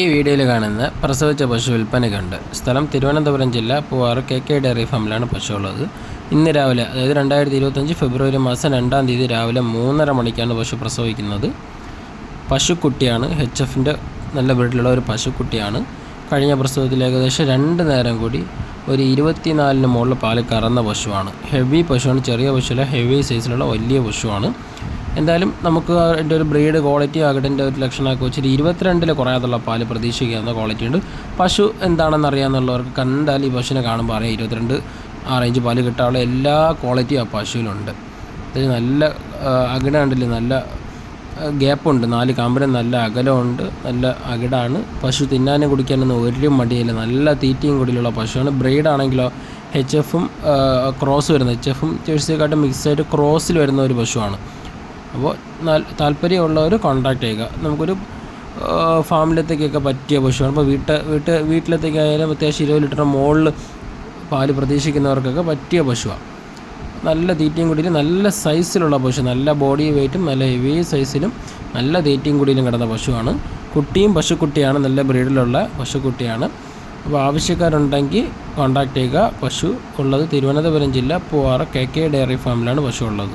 ഈ വീഡിയോയിൽ കാണുന്ന പ്രസവിച്ച പശു വിൽപ്പനയ്ക്കുണ്ട് സ്ഥലം തിരുവനന്തപുരം ജില്ല പൂവാറ് കെ കെ ഡയറി ഫാമിലാണ് പശു ഉള്ളത് ഇന്ന് രാവിലെ അതായത് രണ്ടായിരത്തി ഇരുപത്തഞ്ച് ഫെബ്രുവരി മാസം രണ്ടാം തീയതി രാവിലെ മൂന്നര മണിക്കാണ് പശു പ്രസവിക്കുന്നത്. പശുക്കുട്ടിയാണ് എച്ച് എഫിന്റെ നല്ല വീട്ടിലുള്ള ഒരു പശുക്കുട്ടിയാണ്. കഴിഞ്ഞ പ്രസവത്തിൽ ഏകദേശം രണ്ട് നേരം കൂടി ഒരു ഇരുപത്തിനാലിന് മുകളിൽ പാൽ കറന്ന പശുവാണ്. ഹെവി പശുവാണ് ചെറിയ പശുവല്ല ഹെവി സൈസിലുള്ള വലിയ പശുവാണ്. എന്തായാലും നമുക്ക് അതിന്റെ ഒരു ബ്രീഡ് ക്വാളിറ്റി ആകട്ടിന്റെ ഒരു ലക്ഷണമൊക്കെ വെച്ചിട്ട് ഇരുപത്തിരണ്ടിൽ കുറയാതുള്ള പാൽ പ്രതീക്ഷിക്കാവുന്ന ക്വാളിറ്റി ഉണ്ട്. പശു എന്താണെന്ന് അറിയാമെന്നുള്ളവർക്ക് കണ്ടാൽ ഈ പശുവിനെ കാണുമ്പോൾ അറിയാം ഇരുപത്തിരണ്ട് ആ റേഞ്ച് പാൽ കിട്ടാനുള്ള എല്ലാ ക്വാളിറ്റിയും ആ പശുവിലുണ്ട്. ഇത് നല്ല അകിട ഉണ്ടല്ലേ നല്ല ഗ്യാപ്പുണ്ട് നാല് കാമ്പിന് നല്ല അകലമുണ്ട് നല്ല അകിടാണ്. പശു തിന്നാനും കുടിക്കാനൊന്നും ഒരു മടിയില്ല. നല്ല തീറ്റയും കൂടിയുള്ള പശുവാണ്. ബ്രീഡ് ആണെങ്കിലോ എച്ച് എഫും ക്രോസ് വരുന്ന എച്ച് എഫും ജേഴ്സിയെക്കാട്ടും മിക്സ് ആയിട്ട് ക്രോസിൽ വരുന്ന ഒരു പശുവാണ്. അപ്പോൾ താല്പര്യമുള്ളവർ കോൺടാക്ട് ചെയ്യുക. നമുക്കൊരു ഫാമിലത്തേക്കൊക്കെ പറ്റിയ പശുവാണ്. അപ്പോൾ വീട്ട് വീട്ട് വീട്ടിലത്തേക്കായാലും അത്യാവശ്യം ഇരുപത് ലിറ്റർ മുകളിൽ പാൽ പ്രതീക്ഷിക്കുന്നവർക്കൊക്കെ പറ്റിയ പശുവാണ് നല്ല തീറ്റയും കുടിയിലും നല്ല സൈസിലുള്ള പശു നല്ല ബോഡി വെയ്റ്റും നല്ല ഹെവി സൈസിലും നല്ല തീറ്റയും കുടിയിലും കിടന്ന പശുവാണ്. കുട്ടിയും പശുക്കുട്ടിയാണ് നല്ല ബ്രീഡിലുള്ള പശുക്കുട്ടിയാണ്. അപ്പോൾ ആവശ്യക്കാരുണ്ടെങ്കിൽ കോണ്ടാക്ട് ചെയ്യുക. പശു ഉള്ളത് തിരുവനന്തപുരം ജില്ല പൂവാറ കെ കെ ഡയറി ഫാമിലാണ് പശു ഉള്ളത്.